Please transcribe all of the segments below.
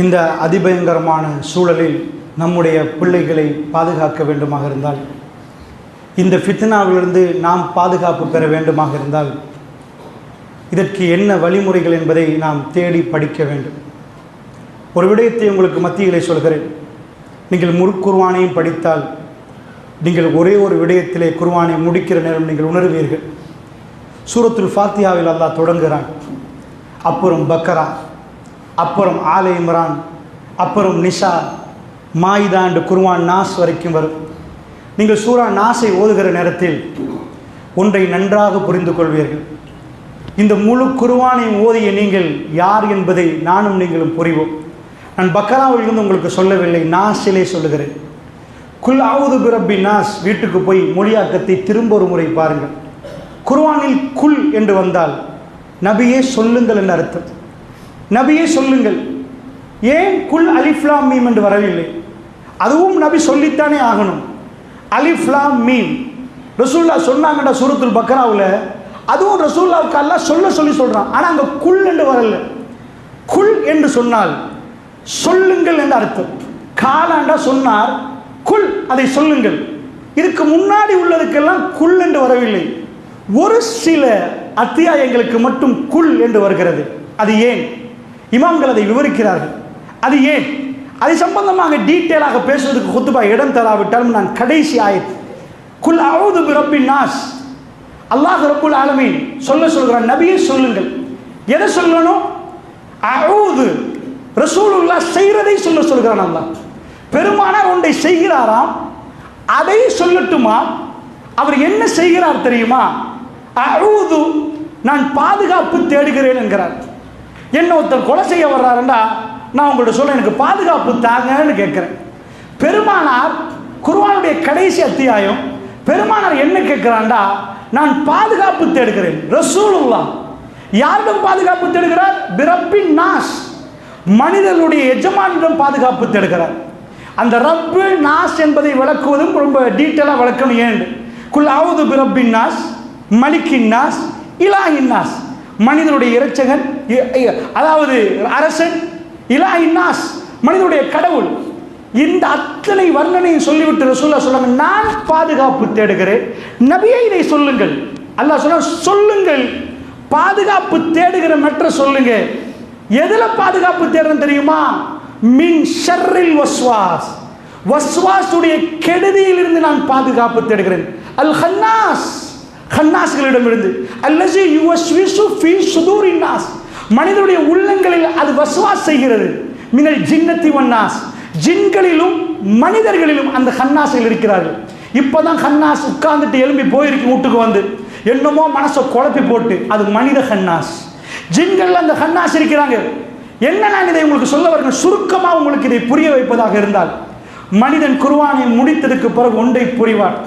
இந்த அதிபயங்கரமான சூழலில் நம்முடைய பிள்ளைகளை பாதுகாக்க வேண்டுமாக இருந்தால் இந்த ஃபித்னாவிலிருந்து நாம் பாதுகாப்பு பெற வேண்டுமாக இருந்தால் இதற்கு என்ன வழிமுறைகள் என்பதை நாம் தேடி படிக்க வேண்டும். ஒரு விடயத்தை உங்களுக்கு மத்தியிலே சொல்கிறேன். நீங்கள் முற்குர்வானையும் படித்தால் நீங்கள் ஒரே ஒரு விடயத்திலே குர்வானை முடிக்கிற நேரம் நீங்கள் உணர்வீர்கள். சூரத்துல் ஃபாத்தியாவில் அல்லாஹ் தொடங்குகிறான். அப்புறம் பக்கரா. அப்புறம் ஆலே இம்ரான் அப்புறம் நிஷா மாயிதாண்டு குர்வான் நாஸ் வரைக்கும் வரும். நீங்கள் சூரா நாசை ஓதுகிற நேரத்தில் ஒன்றை நன்றாக புரிந்து கொள்வீர்கள். இந்த முழு குர்வானை ஓதிய நீங்கள் யார் என்பதை நானும் நீங்களும் புரிவோம். நான் பக்கராவிலிருந்து உங்களுக்கு சொல்லவில்லை நாசிலே சொல்லுகிறேன். குல் ஆவுது பிரப்பி நாஸ் வீட்டுக்கு போய் மொழியாக்கத்தை திரும்ப ஒரு முறை பாருங்கள். குர்வானில் குல் என்று வந்தால் நபியே சொல்லுங்கள் என்று அர்த்தம். நபியே சொல்லுங்கள். ஏன் குல் அலிஃப்லாம் மீம் என்று வரவில்லை? அதுவும் நபி சொல்லித்தானே ஆகணும். அலிஃப்லாம் மீம். ரசூல்லா சொன்னாங்கடா சூரத்துல் பக்ராவில். அதுவும் ரசூல்லாவுக்கு அல்லாஹ் சொல்ல சொல்லி சொல்கிறான் ஆனால் அங்கே குல் என்று வரல. குல் என்று சொன்னால் சொல்லுங்கள் என்று அர்த்தம். காலாண்டா சொன்னார் குல் அதை சொல்லுங்கள். இதுக்கு முன்னாடி உள்ளதுக்கெல்லாம் குல் என்று வரவில்லை. ஒரு சில அத்தியாயங்களுக்கு மட்டும் குல் என்று வருகிறது. அது ஏன்? இமாம்கள் அதை விவரிக்கிறார்கள். அது ஏன்? அது சம்பந்தமாக டீட்டெயிலாக பேசுவதற்கு குத்துபா இடம் தராவிட்டாலும் நான் கடைசி ஆயத்து குல் அவுது பிறப்பின் நாஸ். அல்லாஹ் ரப்புல் ஆலமீன் சொல்ல சொல்கிறான் நபியை சொல்லுங்கள். எதை சொல்லணும்? அவுது ரசூலுல்லா செய்கிறதை சொல்ல சொல்கிறான் அல்லாஹ். பெருமானார் ஒன்றை செய்கிறாராம் அதை சொல்லட்டுமா? அவர் என்ன செய்கிறார் தெரியுமா? அழுது நான் பாதுகாப்பு தேடுகிறேன் என்கிறார். என்ன ஒருத்தர் கொலை செய்ய வர்றாருண்டா நான் உங்கள்ட்ட சொல்ல எனக்கு பாதுகாப்பு தாங்கன்னு கேட்குறேன். பெருமானார் குருவானுடைய கடைசி அத்தியாயம் பெருமானார் என்ன கேட்குறாண்டா நான் பாதுகாப்பு தேடுகிறேன். ரசூலுல்லா யாரிடம் பாதுகாப்பு தேடுகிறார்? பிரப்பின் நாஸ். மனிதர்களுடைய எஜமானிடம் பாதுகாப்பு தேடுகிறார். அந்த ரப்பு நாஸ் என்பதை விளக்குவதும் ரொம்ப டீட்டெயிலாக விளக்கணும் ஏன்? குல் ஆவுது பிரப்பின் நாஸ் மலிக்கின் நாஸ் இலாஹின் நாஸ். மனிதனுடைய இறைச்சகன் அதாவது அரசன் இலா இன்னாஸ் மனிதனுடைய கடவுள். இந்த அத்தனை வர்ணனையும் சொல்லிவிட்டு ரசூல்லா சொல்லுங்க நான் பாதுகாப்பு தேடுகிறேன். நபியை இதை சொல்லுங்கள். அல்லாஹ் சொல்ல சொல்லுங்கள். பாதுகாப்பு தேடுகிற மற்ற சொல்லுங்க. எதுல பாதுகாப்பு தேடுறது தெரியுமா? மின் ஷர்ரில் வஸ்வாஸ். வஸ்வாசுடைய கெடுதியிலிருந்து நான் பாதுகாப்பு தேடுகிறேன். அல் ஹன்னாஸ் ஹன்னாஸ்களிடமிருந்து அல்லது யுவஸ்விசு ஃபீ சுதூரின் நாஸ். மனிதனுடைய உள்ளங்களில் அது வசுவாஸ் செய்கிறது. மினல் ஜின்னத்தி வன்னாஸ் ஜின்களிலும் மனிதர்களிலும் அந்த ஹன்னாஸ்கள் இருக்கிறார்கள். இப்போதான் ஹன்னாஸ் உட்கார்ந்துட்டு எழும்பி போயிருக்கு வீட்டுக்கு வந்து. என்னமோ மனசை குழப்பி போட்டு அது மனித ஹன்னாஸ் ஜின்கள் அந்த ஹன்னாஸ் இருக்கிறாங்க. என்ன நான் இதை உங்களுக்கு சொல்ல வரேன் சுருக்கமாக உங்களுக்கு இதை புரிய வைப்பதாக இருந்தால் மனிதன் குருவானை முடித்ததுக்கு பிறகு ஒன்றை புரிவார்.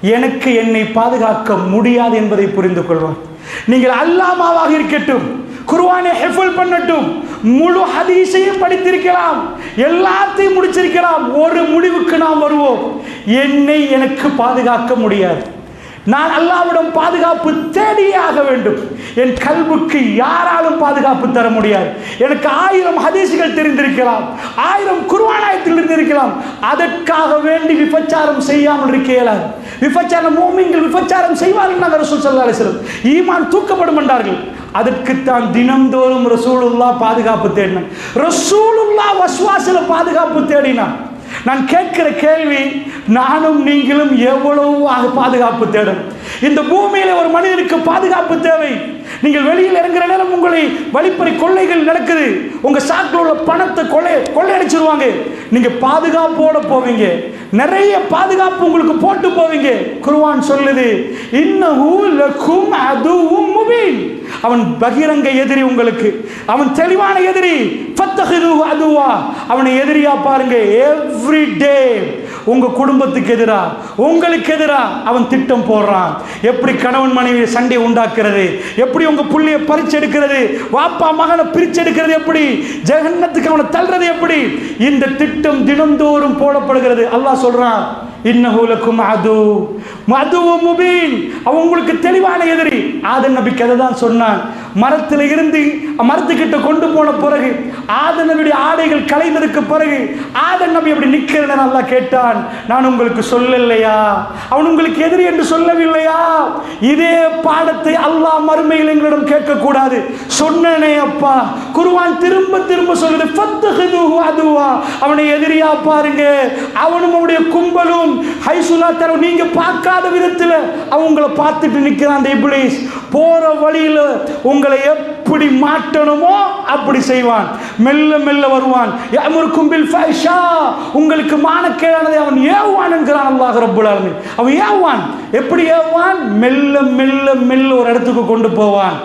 எனக்கு என்னை பாதுகாக்க முடியாது என்பதை புரிந்து கொள்வார். நீங்கள் அல்லாமாவாக இருக்கட்டும் குர்வானை ஹெஃபுல் பண்ணட்டும் முழு ஹதீஷையும் படித்திருக்கலாம் எல்லாத்தையும் முடிச்சிருக்கலாம் ஒரு முடிவுக்கு நாம் வருவோம். என்னை எனக்கு பாதுகாக்க முடியாது. நான் அல்லாவிடம் பாதுகாப்பு தேடியே ஆக வேண்டும். என் கல்வுக்கு யாராலும் பாதுகாப்பு தர முடியாது. எனக்கு ஆயிரம் ஹதீசுகள் தெரிந்திருக்கலாம். ஆயிரம் குர்வானாயத்தில் இருந்திருக்கலாம். அதற்காக வேண்டி விபச்சாரம் செய்யாமல் இருக்க இயலாது விபச்சாரம் மூமிங்கள் விபச்சாரம் செய்வார்கள் நாங்கள் ரசூல் சல்லா அலிஸ்லம் ஈமான் தூக்கப்படும் என்றார்கள். அதற்குத்தான் தினந்தோறும் ரசூலுல்லா பாதுகாப்பு தேடினான். ரசூலுல்லா வஸ்வாசில பாதுகாப்பு தேடினான். நான் கேட்கிற கேள்வி நானும் நீங்களும் எவ்வளவு பாதுகாப்பு தேடும்? இந்த பூமியில ஒரு மனிதனுக்கு பாதுகாப்பு தேவை. நீங்கள் வெளியில் இறங்குற நேரம் உங்களை வழிப்பறை கொள்ளைகள் நடக்குது. உங்க சாக்கில் உள்ள பணத்தை கொள்ளை கொள்ளையடிச்சிருவாங்க. நீங்க பாதுகாப்போட போவீங்க. நிறைய பாதுகாப்பு உங்களுக்கு போட்டு போவீங்க. குருவான் சொல்லுது இன்னும் அதுவும் முபீன். அவன் பகிரங்க எதிரி உங்களுக்கு. அவன் தெளிவான எதிரி. அதுவா அவனை எதிரியா பாருங்க. எவ்ரி டே உங்க குடும்பத்துக்கு எதிராக உங்களுக்கு எதிராக அவன் திட்டம் போடுறான். எப்படி கணவன் மனைவி சண்டை உண்டாக்குறது? எப்படி உங்க புள்ளியை பறிச்செடுக்கிறது? வாப்பா மகனை பிரிச்செடுக்கிறது எப்படி? ஜெகன்னத்துக்கு அவனை தள்ளுறது எப்படி? இந்த திட்டம் தினந்தோறும் போடப்படுகிறது. அல்லாஹ் சொல்றான் இன்னஹூலக்கும் அது மதுவு முபீன். அவன் உங்களுக்கு தெளிவான எதிரி. ஆதன் நபிக்கு அதை தான் சொன்னான். மரத்தில் இருந்து மரத்துக்கிட்ட கொண்டு போன பிறகு ஆதன் நபியுடைய ஆடைகள் கலைந்ததுக்கு பிறகு ஆதன் நபி அப்படி நிற்கிறத நல்லா கேட்டான். நான் உங்களுக்கு சொல்லலையா? அவன் உங்களுக்கு எதிரி என்று சொல்லவில்லையா? இதே பாடத்தை அல்லாஹ் மறுமையில் எங்களிடம் கேட்கக்கூடாது. சொன்னனே அப்பா. குருவான் திரும்ப திரும்ப சொல்லுது அதுவா அவனை எதிரியா பாருங்க. அவனும் அவனுடைய கும்பலும் ஹைசுலா தர நீங்க பார்க்காத விதத்தில் அவங்கள பார்த்துட்டு நிற்கிறான் அந்த இப்ளீஸ் போற வழியில் உங்களை எப்படி மாட்டணுமோ அப்படி செய்வான். மெல்ல மெல்ல வருவான். யமுருக்கும் பில் ஃபைஷா உங்களுக்கு மானக்கேடானதை அவன் ஏவுவான் என்கிறான் அல்லாஹ் ரப்புல் அவன் ஏவுவான். எப்படி ஏவுவான்? மெல்ல மெல்ல மெல்ல ஒரு இடத்துக்கு கொண்டு போவான்.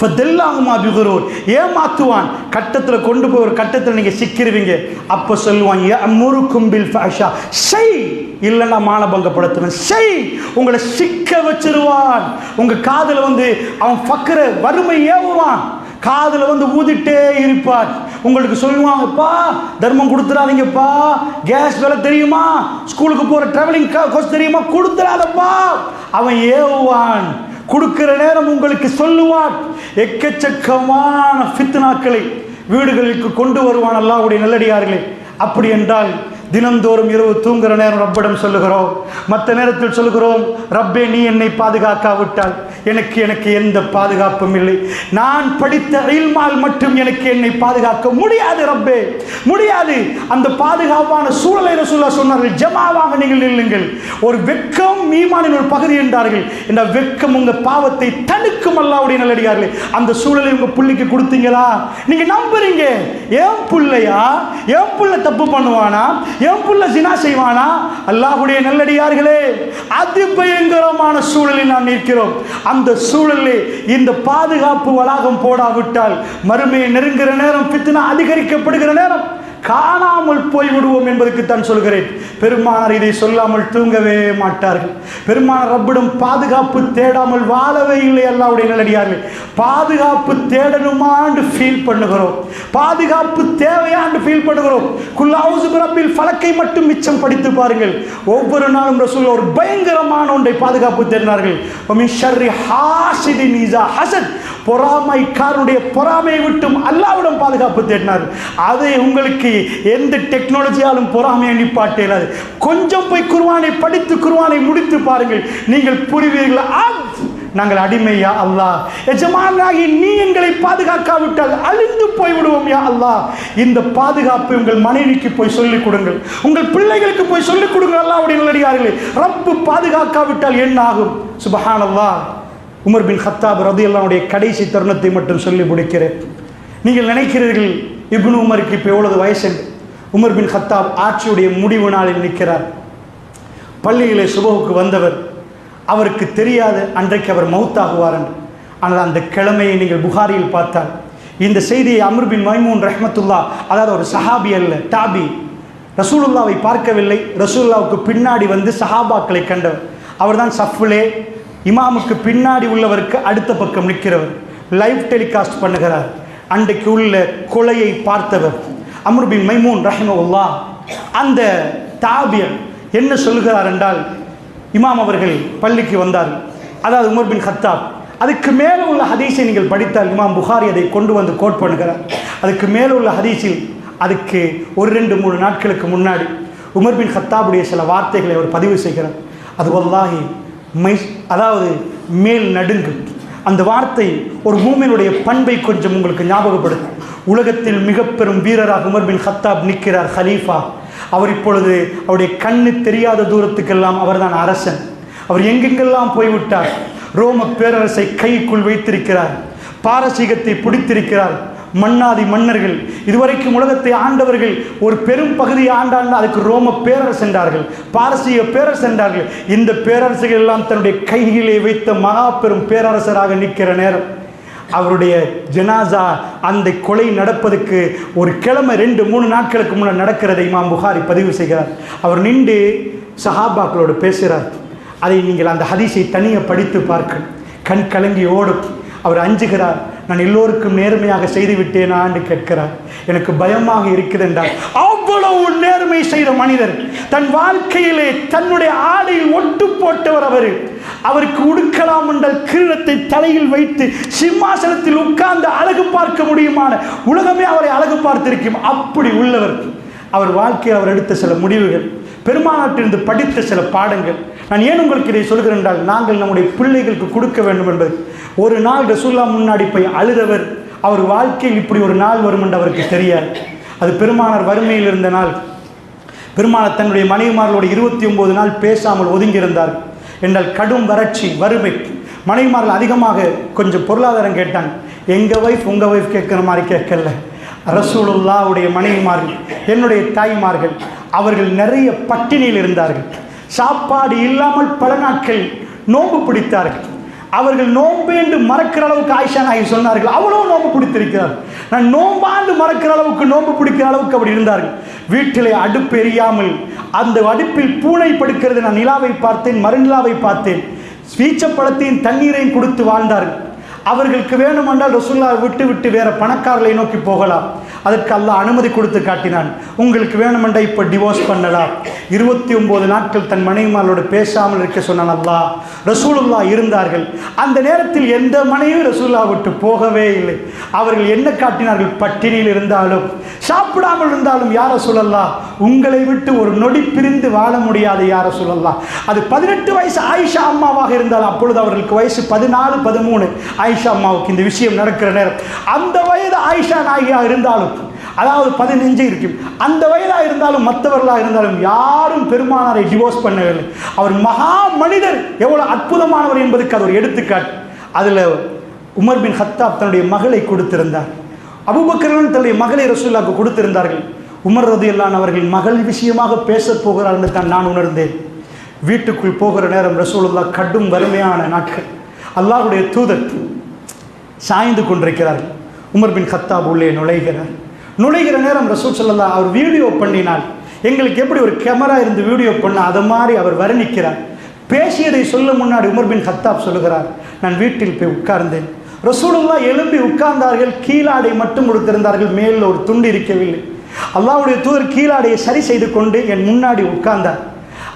ஃபதல்லாகுமா பிகுரூர் ஏமாத்துவான். கட்டத்தில் கொண்டு போய் ஒரு கட்டத்தில் நீங்கள் சிக்கிருவீங்க. அப்போ சொல்லுவான் முறுக்கும் பில் ஃபேஷா செய். இல்லைன்னா மானபங்கப்படுத்துவேன் செய். உங்களை சிக்க வச்சிருவான். உங்கள் காதில் வந்து அவன் பக்கர வறுமை ஏவுவான். காதில் வந்து ஊதிட்டே இருப்பார். உங்களுக்கு சொல்லுவாங்கப்பா தர்மம் கொடுத்துடாதீங்கப்பா கேஸ் விலை தெரியுமா? ஸ்கூலுக்கு போகிற ட்ராவலிங் கோஸ் தெரியுமா? கொடுத்துடாதப்பா அவன் ஏவுவான். கொடுக்கிற நேரம் உங்களுக்கு சொல்லுவான். எக்கச்சக்கமான ஃபித்னாக்களை வீடுகளுக்கு கொண்டு வருவான் அல்லாவுடைய நல்லடியார்களே. அப்படி என்றால் தினந்தோறும் இரவு தூங்குற நேரம் ரப்பிடம் சொல்லுகிறோம். மற்ற நேரத்தில் சொல்லுகிறோம் ரப்பே நீ என்னை பாதுகாக்காவிட்டால் எனக்கு எனக்கு எந்த பாதுகாப்பும் இல்லை. நான் படித்த ரயில்மால் மட்டும் எனக்கு என்னை பாதுகாக்க முடியாது ரப்பே. முடியாது. அந்த பாதுகாப்பான சூழலை ரசூல்லா சொன்னார்கள் ஜமாவாக நீங்கள் நில்லுங்கள். ஒரு வெக்கம் மீமானின் ஒரு பகுதி என்றார்கள். இந்த வெக்கம் உங்க பாவத்தை தடுக்கும் அல்லாவுடைய நல்லடிகார்கள் அந்த சூழலை உங்க பிள்ளைக்கு கொடுத்தீங்களா? நீங்க நம்புறீங்க. ஏன் புள்ளையா? ஏன் புள்ள தப்பு பண்ணுவானா? என் புள்ள ஜினா செய்வானா? அல்லாஹ்வுடைய நல்லடியார்களே அதிபயங்கரமான சூழலில் நாம் நிற்கிறோம். அந்த சூழலில் இந்த பாதுகாப்பு வளாகம் போடாவிட்டால் மறுமையை நெருங்குகிற நேரம் பித்தினா அதிகரிக்கப்படுகிற நேரம். காணாமல் போய்விடுவோம் என்பதற்கு தான் சொல்கிறேன். பெருமானார் இதை சொல்லாமல் தூங்கவே மாட்டார்கள். பெருமானார் ரப்பிடம் பாதுகாப்பு தேடாமல் வாழவே இல்லை அல்லாவுடைய நிலடியார்கள். பாதுகாப்பு தேடணுமான்னு ஃபீல் பண்ணுகிறோம். பாதுகாப்பு தேவையாண்டு ஃபீல் பண்ணுகிறோம். குல்லாவுசு ரப்பில் பழக்கை மட்டும் மிச்சம் படித்து பாருங்கள். ஒவ்வொரு நாளும் ரசூல் ஒரு பயங்கரமான ஒன்றை பாதுகாப்பு தேடினார்கள். ஒமின் ஷர்ரி ஹசத். பொறாமைக்காரனுடைய பொறாமையை விட்டும் அல்லாவிடம் பாதுகாப்பு தேடினார். அதை உங்களுக்கு எந்த டெக்னாலஜியாலும் பொறாமையை நிப்பாட்டேலாது கொஞ்சம் போய் குருவானை படித்து குருவானை முடித்து பாருங்கள். நீங்கள் புரிவீர்கள். நாங்கள் அடிமையா அல்லாஹ் எஜமானாகி நீ எங்களை பாதுகாக்காவிட்டால் அழிந்து போய்விடுவோம் யா அல்லாஹ் இந்த பாதுகாப்பு உங்கள் மனைவிக்கு போய் சொல்லிக் கொடுங்கள். உங்கள் பிள்ளைகளுக்கு போய் சொல்லிக் கொடுங்கள். அல்லாஹ்வுடைய நல்லடியார்களே. ரப்பு பாதுகாக்காவிட்டால் என்ன ஆகும்? சுபஹானல்லாஹ் உமர் பின் ஹத்தாப் ரதி அல்லாவுடைய கடைசி தருணத்தை மட்டும் சொல்லி முடிக்கிறேன். நீங்கள் நினைக்கிறீர்கள் இப்னு உமருக்கு இப்போ எவ்வளவு வயசு உமர் பின் ஹத்தாப் ஆட்சியுடைய முடிவு நாளில் நிற்கிறார். பள்ளியிலே சுபகுக்கு வந்தவர் அவருக்கு தெரியாது அன்றைக்கு அவர் மௌத்தாகுவார் என்று ஆனால் அந்த கிழமையை நீங்கள் புகாரியில் பார்த்தால் இந்த செய்தியை அமர் பின் மைமூன் ரஹ்மத்துல்லா அதாவது ஒரு சஹாபி அல்ல தாபி ரசூலுல்லாவை பார்க்கவில்லை. ரசூல்லாவுக்கு பின்னாடி வந்து சஹாபாக்களை கண்டவர். அவர்தான் சஃப்லே இமாமுக்கு பின்னாடி உள்ளவருக்கு அடுத்த பக்கம் நிற்கிறவர். லைவ் டெலிகாஸ்ட் பண்ணுகிறார். அன்றைக்கு உள்ள கொலையை பார்த்தவர். அம்ர் மைமூன் ரஹிமவுல்லா அந்த தாபியர் என்ன சொல்கிறார் என்றால் இமாம் அவர்கள் பள்ளிக்கு வந்தார். அதாவது உமர் பின் ஹத்தாப் அதுக்கு மேலே உள்ள ஹதீஸை நீங்கள் படித்தால் இமாம் புகாரி அதை கொண்டு வந்து கோட் பண்ணுகிறார். அதுக்கு மேலே உள்ள ஹதீஸில் அதுக்கு ஒரு ரெண்டு மூணு நாட்களுக்கு முன்னாடி உமர் பின் ஹத்தாபுடைய சில வார்த்தைகளை அவர் பதிவு செய்கிறார். அது வல்லாகி மை அதாவது மேல் நடுங்கு. அந்த வார்த்தை ஒரு மூமினுடைய பண்பை கொஞ்சம் உங்களுக்கு ஞாபகப்படுத்தும். உலகத்தில் மிக பெரும் வீரராக உமர் பின் ஹத்தாப் நிற்கிறார் ஹலீஃபா. அவர் இப்பொழுது அவருடைய கண்ணு தெரியாத தூரத்துக்கெல்லாம் அவர்தான் அரசன். அவர் எங்கெங்கெல்லாம் போய்விட்டார்? ரோம பேரரசை கைக்குள் வைத்திருக்கிறார். பாரசீகத்தை பிடித்திருக்கிறார். மன்னாதி மன்னர்கள். இதுவரைக்கும் உலகத்தை ஆண்டவர்கள் ஒரு பெரும் பகுதியை ஆண்டாண்டு அதுக்கு ரோம பேரரசு என்றார்கள் பாரசீக பேரரசு என்றார்கள் இந்த பேரரசுகள் எல்லாம் தன்னுடைய கையிலே வைத்த மகா பெரும் பேரரசராக நிற்கிற நேரம். அவருடைய ஜனாசா அந்த கொலை நடப்பதற்கு ஒரு கிழமை ரெண்டு மூணு நாட்களுக்கு முன்னே நடக்கிறதை இமாம் புகாரி பதிவு செய்கிறார். அவர் நின்று சஹாபாக்களோடு பேசுகிறார். அதை நீங்கள் அந்த ஹதீஸை தனியாக படித்து பார்க்க. கண் கலங்கி ஓடும். அவர் அஞ்சுகிறார். நான் எல்லோருக்கும் நேர்மையாக செய்து விட்டேனா என்று கேட்கிறார். எனக்கு பயமாக இருக்கிறது என்றால் அவ்வளவு நேர்மை செய்த மனிதர் தன் வாழ்க்கையிலே தன்னுடைய ஆடையில் ஒட்டு போட்டவர் அவர். அவருக்கு உடுக்கலாம் என்றால் கிரீடத்தை தலையில் வைத்து சிம்மாசனத்தில் உட்கார்ந்து அழகு பார்க்க முடியுமான உலகமே அவரை அழகு பார்த்திருக்கும். அப்படி உள்ளவர் அவர் வாழ்க்கையில் அவர் எடுத்த சில முடிவுகள் பெருமாநாட்டிலிருந்து படித்த சில பாடங்கள் நான் ஏன் உங்களுக்கு இதை சொல்கிறேன் என்றால் நாங்கள் நம்முடைய பிள்ளைகளுக்கு கொடுக்க வேண்டும் என்பது. ஒரு நாள் ரசூல்லா முன்னாடி போய் அழுதவர் அவர் வாழ்க்கையில் இப்படி ஒரு நாள் வரும் என்று அவருக்கு தெரியாது. அது பெருமானார் வறுமையில் இருந்த நாள். பெருமானார் தன்னுடைய மனைவிமார்களோடு இருபத்தி ஒன்பது நாள் பேசாமல் ஒதுங்கியிருந்தார் என்றால் கடும் வறட்சி வறுமை. மனைவிமார்கள் அதிகமாக கொஞ்சம் பொருளாதாரம் கேட்டாங்க. எங்கள் ஒய்ஃப் உங்கள் ஒய்ஃப் கேட்குற மாதிரி கேட்கல. ரசூலுல்லாவுடைய மனைவிமார்கள் என்னுடைய தாய்மார்கள் அவர்கள் நிறைய பட்டினியில் இருந்தார்கள். சாப்பாடு இல்லாமல் பல நாட்கள் நோன்பு பிடித்தார்கள். அவர்கள் நோன்பேண்டு மறக்கிற அளவுக்கு ஆயிஷா நாயகி சொன்னார்கள் அவ்வளோ நோன்பு பிடித்திருக்கிறார் நான் நோம்பாண்டு மறக்கிற அளவுக்கு நோன்பு பிடிக்கிற அளவுக்கு அப்படி இருந்தார்கள். வீட்டிலே அடுப்பு எரியாமல் அந்த அடுப்பில் பூனை படுக்கிறது நான் நிலாவை பார்த்தேன் மறுநிலாவை பார்த்தேன். வீச்சப்பழத்தையும் தண்ணீரையும் கொடுத்து வாழ்ந்தார்கள். அவர்களுக்கு வேணுமென்றால் ரசுல்லா விட்டு விட்டு வேற பணக்காரர்களை நோக்கி போகலாம். அதற்கு அல்ல அனுமதி கொடுத்து காட்டினான். உங்களுக்கு வேணுமெண்டா இப்போ டிவோர்ஸ் பண்ணலாம். இருபத்தி ஒம்பது நாட்கள் தன் மனைவிமாரோடு பேசாமல் இருக்க சொன்னான் ரசூலுல்லா இருந்தார்கள். அந்த நேரத்தில் எந்த மனைவியும் ரசூல்லா விட்டு போகவே இல்லை. அவர்கள் என்ன காட்டினார்கள்? பட்டினியில் இருந்தாலும் சாப்பிடாமல் இருந்தாலும் யார சொல்லலாம் உங்களை விட்டு ஒரு நொடி பிரிந்து வாழ முடியாது யார சொல்லலாம் அது பதினெட்டு வயசு ஆயிஷா அம்மாவாக இருந்தாலும் அப்பொழுது அவர்களுக்கு வயசு பதினாலு பதிமூணு. ஆயிஷா அம்மாவுக்கு இந்த விஷயம் நடக்கிற நேரம். அந்த வயது ஆயிஷா நாயகியாக இருந்தாலும் அதாவது பதினஞ்சு இருக்கும். அந்த வயதாக இருந்தாலும் மற்றவர்களாக இருந்தாலும் யாரும் பெருமானாரை டிவோர்ஸ் பண்ணவில்லை. அவர் மகா மனிதர். எவ்வளோ அற்புதமானவர் என்பதுக்கு அது ஒரு எடுத்துக்காட்டு. அதில் உமர் பின் ஹத்தாப் தன்னுடைய மகளை கொடுத்திருந்தார். அபுபக்கரன் தன்னுடைய மகளை ரசூல்லாவுக்கு கொடுத்திருந்தார்கள். உமர் ரதியல்லான் அவர்கள் மகள் விஷயமாக பேசப் போகிறார் என்று தான் நான் உணர்ந்தேன். வீட்டுக்குள் போகிற நேரம் ரசூலுல்லா கடும் வறுமையான நாட்கள். அல்லாஹுடைய தூதர் சாய்ந்து கொண்டிருக்கிறார்கள். உமர் பின் ஹத்தாப் உள்ளே நுழைகிறார். நுழைகிற நேரம் ரசூல் ஸல்லல்லாஹு அவர் வீடியோ பண்ணினால் எங்களுக்கு எப்படி ஒரு கேமரா இருந்து வீடியோ பண்ண அது மாதிரி அவர் வர்ணிக்கிறார். பேசியதை சொல்ல முன்னாடி உமர் பின் கத்தாப் சொல்லுகிறார் நான் வீட்டில் போய் உட்கார்ந்தேன். ரசூலுல்லா எழும்பி உட்கார்ந்தார்கள் கீழாடை மட்டும் கொடுத்திருந்தார்கள் மேலில் ஒரு துண்டு இருக்கவில்லை. அல்லாவுடைய தூதர் கீழாடையை சரி செய்து கொண்டு என் முன்னாடி உட்கார்ந்தார்.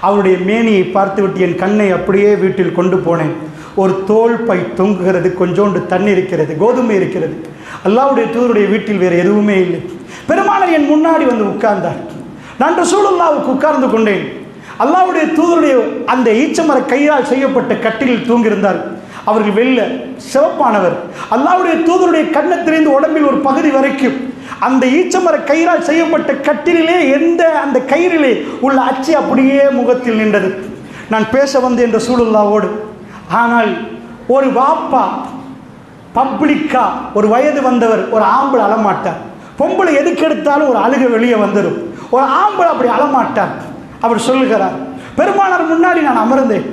அவருடைய மேனியை பார்த்துவிட்டு என் கண்ணை அப்படியே வீட்டில் கொண்டு போனேன். ஒரு தோல் பை தொங்குகிறது கொஞ்சோண்டு தண்ணி இருக்கிறது கோதுமை இருக்கிறது. அல்லாவுடைய தூருடைய வீட்டில் வேறு எதுவுமே இல்லை. பெருமானார் என் முன்னாடி வந்து உட்கார்ந்தார். நான் ரசூலுல்லாவுக்கு உட்கார்ந்து கொண்டேன். அல்லாவுடைய தூதருடைய அந்த ஈச்சமர கையால் செய்யப்பட்ட கட்டிலில் தூங்கியிருந்தார். அவர்கள் வெளில சிவப்பானவர் அல்லாவுடைய தூதருடைய கண்ணத்திலிருந்து உடம்பில் ஒரு பகுதி வரைக்கும் அந்த ஈச்சமர கயிறால் செய்யப்பட்ட கட்டிலே எந்த அந்த கயிறிலே உள்ள அச்சு அப்படியே முகத்தில் நின்றது. நான் பேச வந்தேன் என்ற சூழல்லாவோடு ஆனால் ஒரு வாப்பா பப்ளிக்கா ஒரு வயது வந்தவர் ஒரு ஆம்பளை அழமாட்டார். பொம்பளை எதுக்கு எடுத்தாலும் ஒரு அழுக வெளியே வந்துடும் ஒரு ஆம்பளை அப்படி அழமாட்டார். அவர் சொல்லுகிறார் பெருமானார் முன்னாடி நான் அமர்ந்தேன்.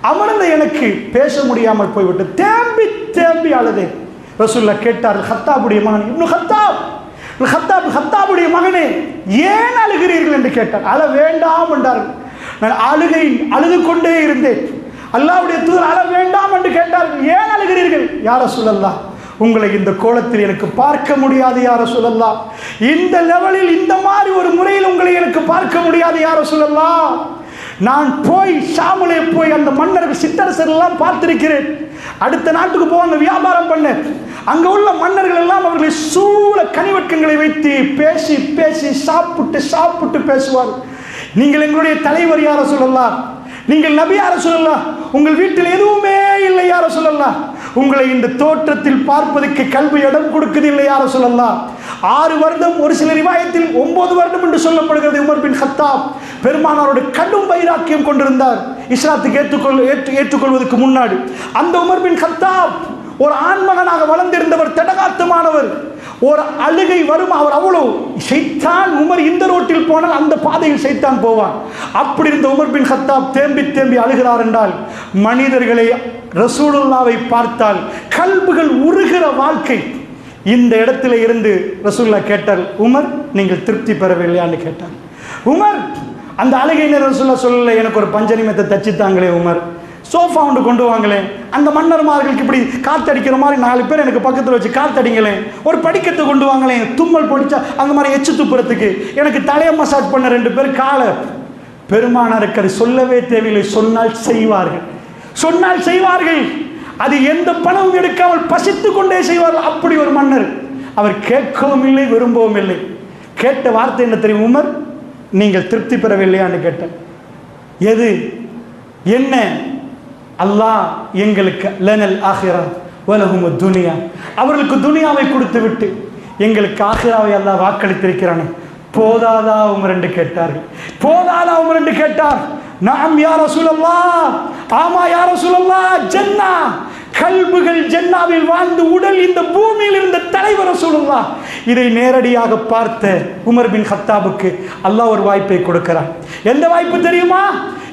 அமர்ந்த எனக்கு பேச முடியாமல் போய்விட்டு தேம்பி தேம்பி அழுதேன். ரசூல்லா கேட்டார் ஹத்தாபுடைய மகன் இன்னும் ஹத்தாப் ஹத்தாப் ஹத்தாபுடைய மகனே ஏன் அழுகிறீர்கள்? என்று கேட்டார். அழ வேண்டாம் என்றார்கள். நான் அழுகை அழுது கொண்டே இருந்தேன். அல்லாவுடைய தூதர் அழ வேண்டாம் என்று கேட்டார்கள். யார சொல்லலாம் உங்களை இந்த கோலத்தில் எனக்கு பார்க்க முடியாது யார சொல்லலாம் இந்த லெவலில் இந்த மாதிரி ஒரு முறையில் உங்களை எனக்கு பார்க்க முடியாது யார சொல்லலாம் நான் போய் சாமலே போய் அந்த மன்னர்கள் சித்தரசர் எல்லாம் பார்த்திருக்கிறேன். அடுத்த நாட்டுக்கு போவாங்க வியாபாரம் பண்ண. அங்க உள்ள மன்னர்கள் எல்லாம் அவர்களை சூழ கனிவட்கங்களை வைத்து பேசி பேசி சாப்பிட்டு சாப்பிட்டு பேசுவார் நீங்கள் எங்களுடைய தலைவர் யார சொல்லலாம் நீங்கள் நபி யார சொல்லலாம் உங்கள் வீட்டில் எதுவுமே இல்லை யார சொல்லலாம் உங்களை இந்த தோற்றத்தில் பார்ப்பதற்கு கல்வி இடம் கொடுக்குது இல்லை யார சொல்லலாம் ஆறு வருடம் ஒரு சில ரிவாயத்தில் ஒன்பது வருடம் என்று சொல்லப்படுகிறது உமர் பின் ஹத்தாப் பெருமானாரோட கடும் வைராக்கியம் கொண்டிருந்தார். இஸ்லாத்துக்கு ஏற்றுக்கொள் ஏற்று ஏற்றுக்கொள்வதற்கு முன்னாடி. அந்த உமர் பின் ஹத்தாப் ஒரு ஆண்மகனாக வளர்ந்திருந்தவர் தடகாத்தமானவர். ஒரு அழுகை வரும் அவர் அவ்வளோ சைத்தான் உமர் இந்த ரோட்டில் போனால் அந்த பாதையில் சைத்தான் போவான். அப்படி இருந்த உமர் பின் ஹத்தாப் தேம்பி தேம்பி அழுகிறார் என்றால் மனிதர்களை ரசூலுல்லாவை பார்த்தால் கல்புகள் உருகிற வாழ்க்கை. இந்த இடத்துல இருந்து ரசூல்லா கேட்டார் உமர் நீங்கள் திருப்தி பெறவில்லையான்னு கேட்டார். உமர் அந்த அழுகை ரசூல்லா சொல்லலை எனக்கு ஒரு பஞ்சனிமத்தை தச்சுத்தாங்களே உமர். சோஃபா ஒன்று கொண்டு வாங்களேன். அந்த மன்னர்மார்களுக்கு இப்படி காத்தடிக்கிற மாதிரி நாலு பேர் எனக்கு பக்கத்தில் வச்சு காத்தடிங்களேன். ஒரு படிக்கத்தை கொண்டு வாங்களேன். தும்மல் பொடிச்சா அந்த மாதிரி எச்சு துப்புறத்துக்கு எனக்கு தலையை மசாஜ் பண்ண ரெண்டு பேர் காலை. பெருமானாருக்கு சொல்லவே தேவையில்லை. சொன்னால் செய்வார்கள். சொன்னால் செய்வார்கள். அது எந்த பணமும் எடுக்காமல் பசித்து கொண்டே செய்வார்கள் அப்படி ஒரு மன்னர். அவர் கேட்கவும் இல்லை விரும்பவும் இல்லை. கேட்ட வார்த்தை என்ன தெரியும் உமர்? நீங்கள் திருப்தி பெறவில்லையான்னு கேட்டேன். எது? என்ன? அல்லாஹ் எங்களுக்கு லனல் ஆஹிரா உலகம் துனியா. அவர்களுக்கு துனியாவை கொடுத்து விட்டு எங்களுக்கு ஆஹிராவை அல்லாஹ் வாக்களித்திருக்கிறானே. போதாதா உமர் ரெண்டு கேட்டார்கள். போதாதா உமர் ரெண்டு கேட்டார். நாம் யார சொல்லல்லா ஆமா யார சொல்லல்லா ஜன்னா. கல்புகள் ஜென்னாவில் வாழ்ந்து உடல் இந்த பூமியில் இருந்த தலைவர சொல்லலாம் இதை நேரடியாக பார்த்த உமர் பின் ஹத்தாபுக்கு அல்லாஹ் ஒரு வாய்ப்பை கொடுக்கிறார். எந்த வாய்ப்பு தெரியுமா?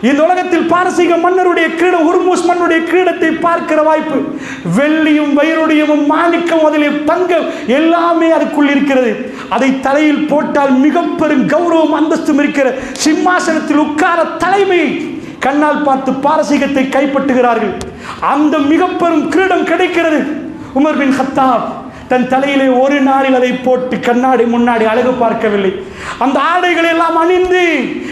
இந்த உலகத்தில் பாரசீக மன்னருடைய கிரீடம் உருமூஸ் மன்னருடைய கிரீடத்தை பார்க்கிற வாய்ப்பு வெள்ளியும் வைருடையமும் மாணிக்கம் அதிலே தங்கம் எல்லாமே அதுக்குள் இருக்கிறது. அதை தலையில் போட்டால் மிக பெரும் கௌரவம் அந்தஸ்தும் இருக்கிற சிம்மாசனத்தில் உட்கார தலைமை கண்ணால் பார்த்து பாரசீகத்தை கைப்பற்றுகிறார்கள். அந்த மிக பெரும் கிரீடம் கிடைக்கிறது. உமர் பின் ஹத்தாப் தன் தலையிலே ஒரு நாளில் அதை போட்டு கண்ணாடி முன்னாடி அழகு பார்க்கவில்லை. அந்த ஆடைகளை எல்லாம் அணிந்து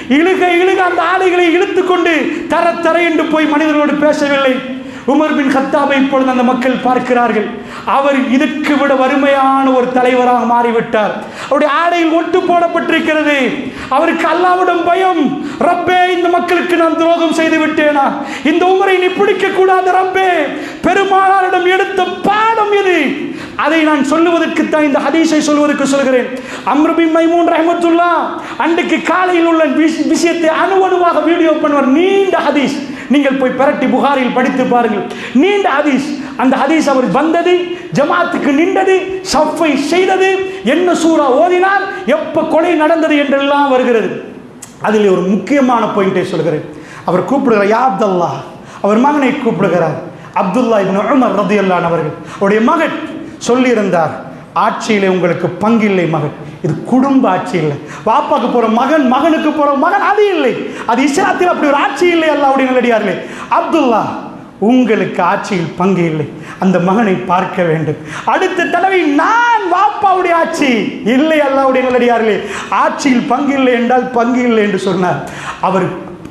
இழுக இழுக அந்த ஆடைகளை இழுத்து கொண்டு தர தர என்று போய் மனிதர்களோடு பேசவில்லை. உமர் பின் ஹத்தாபை இப்பொழுது அந்த மக்கள் பார்க்கிறார்கள். அவர் இதற்கு விட வறுமையான ஒரு தலைவராக மாறிவிட்டார். அவருடைய ஆடையில் ஒட்டு போடப்பட்டிருக்கிறது. அவருக்கு அல்லாவிடம் பயம். ரப்பே இந்த மக்களுக்கு நான் துரோகம் செய்து விட்டேனா? இந்த உமரை நீ பிடிக்க கூடாது ரப்பே. பெருமானாரிடம் எடுத்த பாடம் இது. அதை நான் சொல்லுவதற்கு தான் இந்த ஹதீஸை சொல்வதற்கு சொல்கிறேன். அம்ருபின் மைமூன் ரஹமத்துல்லா அன்றைக்கு காலையில் உள்ள விஷ- விஷயத்தை அணுவணுவாக வீடியோ பண்ணுவார். நீண்ட ஹதீஸ். நீங்கள் போய் பிரட்டி புகாரில் படித்து பாருங்கள். நீண்ட ஹதீஸ். அந்த ஹதீஸ் அவர் வந்தது ஜமாத்துக்கு நின்றது சஃபை செய்தது என்ன சூறா ஓதினார் எப்ப கொலை நடந்தது என்றெல்லாம் வருகிறது. அதில் ஒரு முக்கியமான பாயிண்டை சொல்கிறேன். அவர் கூப்பிடுகிறார் யா அப்துல்லா அவர் மகனை கூப்பிடுகிறார் அப்துல்லா இப்னு உமர் ரதியல்லான் அவர்கள். அவருடைய மகன் சொல்லியிருந்தார் ஆட்சியிலே உங்களுக்கு பங்கு இல்லை மகன். இது குடும்ப ஆட்சி இல்லை. வாப்பாக்கு போற மகன் மகனுக்கு போற மகன் அது இல்லை. அது இஸ்லாத்தில் அப்படி ஒரு ஆட்சி இல்லை அல்லாவுடைய நல்லடியார்களே அப்துல்லா உங்களுக்கு ஆட்சியில் பங்கு இல்லை. அந்த மகனை பார்க்க வேண்டும். அடுத்த தடவை நான் வாப்பாவுடைய ஆட்சி இல்லை அல்லாவுடைய நல்லடியார்களே ஆட்சியில் பங்கு இல்லை என்றால் பங்கு இல்லை என்று சொன்னார். அவர்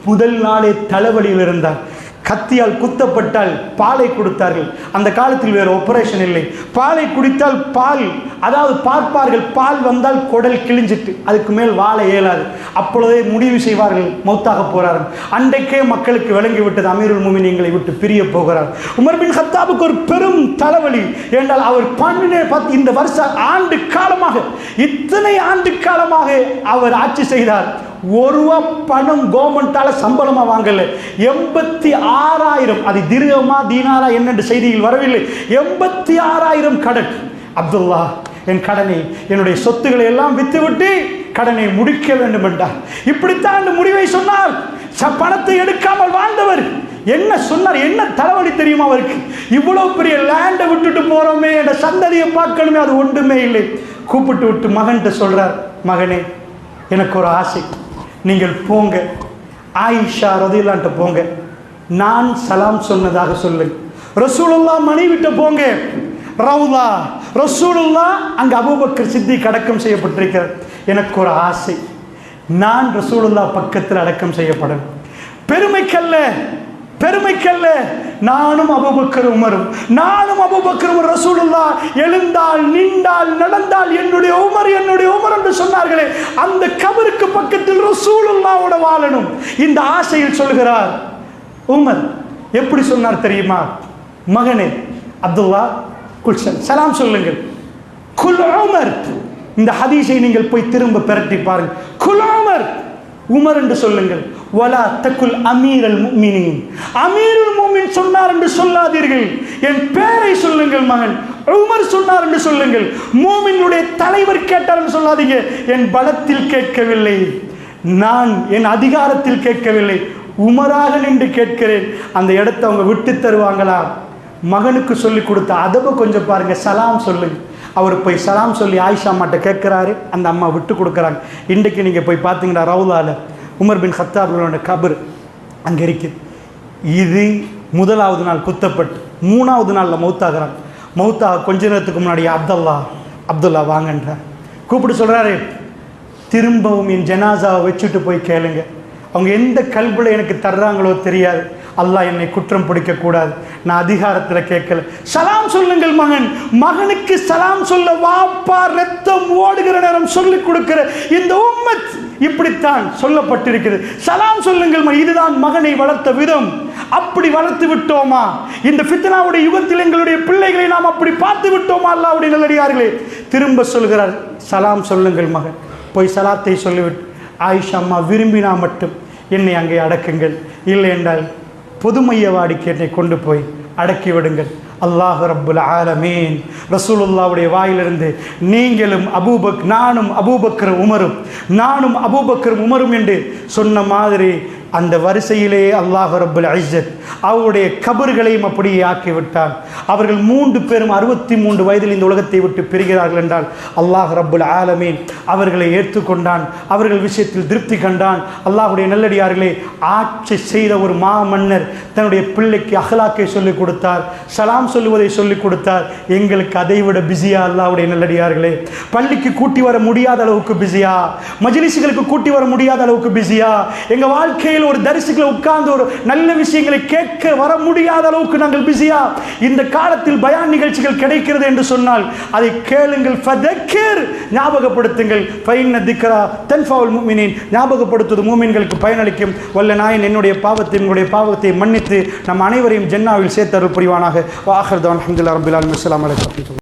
முதல் நாளே தலைவலியில் இருந்தார். கத்தியால் குத்தப்பட்டால் பாலை கொடுத்தார்கள். அந்த காலத்தில் வேறு ஆபரேஷன் இல்லை. பாலை குடித்தால் பால் அதாவது பார்ப்பார்கள் பால் வந்தால் குடல் கிழிஞ்சிட்டு அதுக்கு மேல் வாழ இயலாது. அப்பொழுதே முடிவு செய்வார்கள் மௌத்தாக போகிறார்கள் அன்றைக்கே மக்களுக்கு விளங்கி விட்டது அமீருல் மூமின் எங்களை விட்டு பிரிய போகிறார். உமர் பின் ஹத்தாபுக்கு ஒரு பெரும் தலைவலி என்றால் அவர் பன்னிரண்டு பார்த்து இந்த வருஷ ஆண்டு காலமாக இத்தனை ஆண்டு காலமாக அவர் ஆட்சி செய்தார். ஒரு பணம் கவர்மெண்டால சம்பளமா வாங்கல. எண்பத்தி ஆறாயிரம் அது திருகமா தீனாரா என்னென்று செய்தியில் வரவில்லை. எண்பத்தி ஆறாயிரம் கடன். அப்துல்லா என் கடனை என்னுடைய சொத்துக்களை எல்லாம் வித்துவிட்டு கடனை முடிக்க வேண்டும் என்றார். இப்படித்தான் முடிவை சொன்னார். ச- பணத்தை எடுக்காமல் வாழ்ந்தவர். என்ன சொன்னார்? என்ன தலைவலி தெரியுமா அவருக்கு? இவ்வளவு பெரிய லேண்டை விட்டுட்டு போறோமே என்ற சந்ததியை பார்க்கணுமே அது ஒன்றுமே இல்லை. கூப்பிட்டு விட்டு மகன்கிட்ட சொல்றார் மகனே எனக்கு ஒரு ஆசை. நீங்கள் போங்க. ஆயிஷா ரதிலான்ட்ட போங்க. நான் சலாம் சொன்னதாக சொல்லு. ரசூலுல்லா மனைவிட்ட போங்க. ரவுலா ரசூலுல்லா அங்கே அபூபக்கர் சித்தி அடக்கம் செய்யப்பட்டிருக்கிறார். எனக்கு ஒரு ஆசை. நான் ரசூலுல்லா பக்கத்தில் அடக்கம் செய்யப்படணும். பெருமைக்கல்ல. பெருமைக்கல்ல நானும் அபுபக்கர் உமரும். நானும் அபுபக்கர் உமர் ரசூலுல்லா எழுந்தால் நின்றால் நடந்தால் என்னுடைய உமர் என்னுடைய உமர் என்று சொன்னார்களே அந்த கபருக்கு பக்கத்தில் ரசூலுல்லாவோட வாழணும். இந்த ஆசையில் சொல்கிறார் உமர் எப்படி சொன்னார் தெரியுமா? மகனே அப்துல்லா குல்சன் சலாம் சொல்லுங்கள். குல் உமர் இந்த ஹதீஸை நீங்கள் போய் திரும்ப பிரட்டி பாருங்கள். குல் உமர் உமர் என்று சொல்லுங்கள். வலா தக்குல் அமீரல் மீனின் முஃமினீன் அமீருல் முஃமின் சொன்னார் என்று சொல்லாதீர்கள். என் பேரை சொல்லுங்கள் மகன். உமர் சொன்னார் என்று சொல்லுங்கள். மூமினுடைய தலைவர் கேட்டார் என்று சொல்லாதீங்க. என் பலத்தில் கேட்கவில்லை. நான் என் அதிகாரத்தில் கேட்கவில்லை. உமராக நின்று கேட்கிறேன். அந்த இடத்தை அவங்க விட்டு தருவாங்களா? மகனுக்கு சொல்லி கொடுத்த அதப கொஞ்சம் பாருங்க. சலாம் சொல்லுங்கள் அவர் போய் சலாம் சொல்லி ஆயிஷா அம்மாட்ட கேட்குறாரு. அந்த அம்மா விட்டு கொடுக்குறாங்க. இன்றைக்கு நீங்கள் போய் பார்த்தீங்கன்னா ரவுலால உமர் பின் ஹத்தாபுலோட கபர் அங்கே இருக்குது இது முதலாவது நாள் குத்தப்பட்டு மூணாவது நாளில் மௌத்தாகிறான் மௌத்தாக கொஞ்ச நேரத்துக்கு முன்னாடி அப்துல்லா அப்துல்லா வாங்கன்றார். கூப்பிட்டு சொல்கிறாரு திரும்பவும் என் ஜனாசாவை வச்சுட்டு போய் கேளுங்க. அவங்க எந்த கல்வில எனக்கு தர்றாங்களோ தெரியாது. அல்லாஹ் என்னை குற்றம் பிடிக்கக்கூடாது. நான் அதிகாரத்தில் கேட்கல. சலாம் சொல்லுங்கள் மகன். மகனுக்கு சலாம் சொல்ல வாப்பா ரத்தம் ஓடுகிற நேரம் சொல்லிக் கொடுக்கிற இந்த உம்மத் இப்படித்தான் சொல்லப்பட்டிருக்கிறது. சலாம் சொல்லுங்கள் மகன். இதுதான் மகனை வளர்த்த விதம். அப்படி வளர்த்து விட்டோமா? இந்த ஃபித்னாவுடைய யுகத்தில் எங்களுடைய பிள்ளைகளை நாம் அப்படி பார்த்து விட்டோமா? அல்லாவுடைய நல்லடியார்களே. திரும்ப சொல்கிறார் சலாம் சொல்லுங்கள் மகன். போய் சலாத்தை சொல்லிவிட்டு ஆயிஷா அம்மா விரும்பினா மட்டும் என்னை அங்கே அடக்குங்கள். இல்லை என்றால் பொதுமையவாடிக்கு கேட்டை கொண்டு போய் அடக்கி விடுங்கள். அல்லாஹ் ரப்புல் ஆலமீன். ரசூலுல்லாவுடைய வாயிலிருந்து நீங்களும் அபூபக் நானும் அபூபக்கர் உமரும் நானும் அபூபக்கர் உமரும் என்று சொன்ன மாதிரி அந்த வரிசையிலே அல்லாஹ் ரபுல் ஐசத் அவருடைய கபர்களையும் அப்படியே ஆக்கிவிட்டான். அவர்கள் மூன்று பேரும் அறுபத்தி மூன்று வயதில் இந்த உலகத்தை விட்டு பிரிகிறார்கள் என்றால் அல்லாஹ் ரபுல் ஆலமீன் அவர்களை ஏற்றுக்கொண்டான். அவர்கள் விஷயத்தில் திருப்தி கண்டான். அல்லாஹுடைய நல்லடியார்களே ஆட்சி செய்த ஒரு மாமன்னர் தன்னுடைய பிள்ளைக்கு அகலாக்கை சொல்லிக் கொடுத்தார் சலாம் சொல்லுவதை சொல்லிக் கொடுத்தார். எங்களுக்கு அதை விட பிஸியா அல்லாவுடைய நல்லடியார்களே? பள்ளிக்கு கூட்டி வர முடியாத அளவுக்கு பிஸியா? மஜிலிசுகளுக்கு கூட்டி வர முடியாத அளவுக்கு பிஸியா? எங்கள் வாழ்க்கையில் ஒரு தரிசிகளை உட்கார்ந்து ஒரு நல்ல விஷயங்களை கேட்க வர முடியாத அளவுக்கு நாங்கள் பிஸியா? இந்த காலத்தில் பயான் நிகழ்ச்சிகள் கிடைக்கிறது என்று சொன்னால் அதை கேளுங்கள் ஞாபகப்படுத்துங்கள். ஃபைன்ன திக்ரா தன்ஃபாவுல் முஃமினீன். ஞாபகப்படுத்துவது மூமின்களுக்கு பயனளிக்கும். வல்ல நாயன் என்னுடைய பாவத்தை உங்களுடைய பாவத்தை மன்னித்து நம் அனைவரையும் ஜென்னாவில் சேர்த்தருள் புரிவானாக. வாஹர்தான் அஹமதுல்லா ரபில் அலமி அஸ்லாம் வலைக்கம்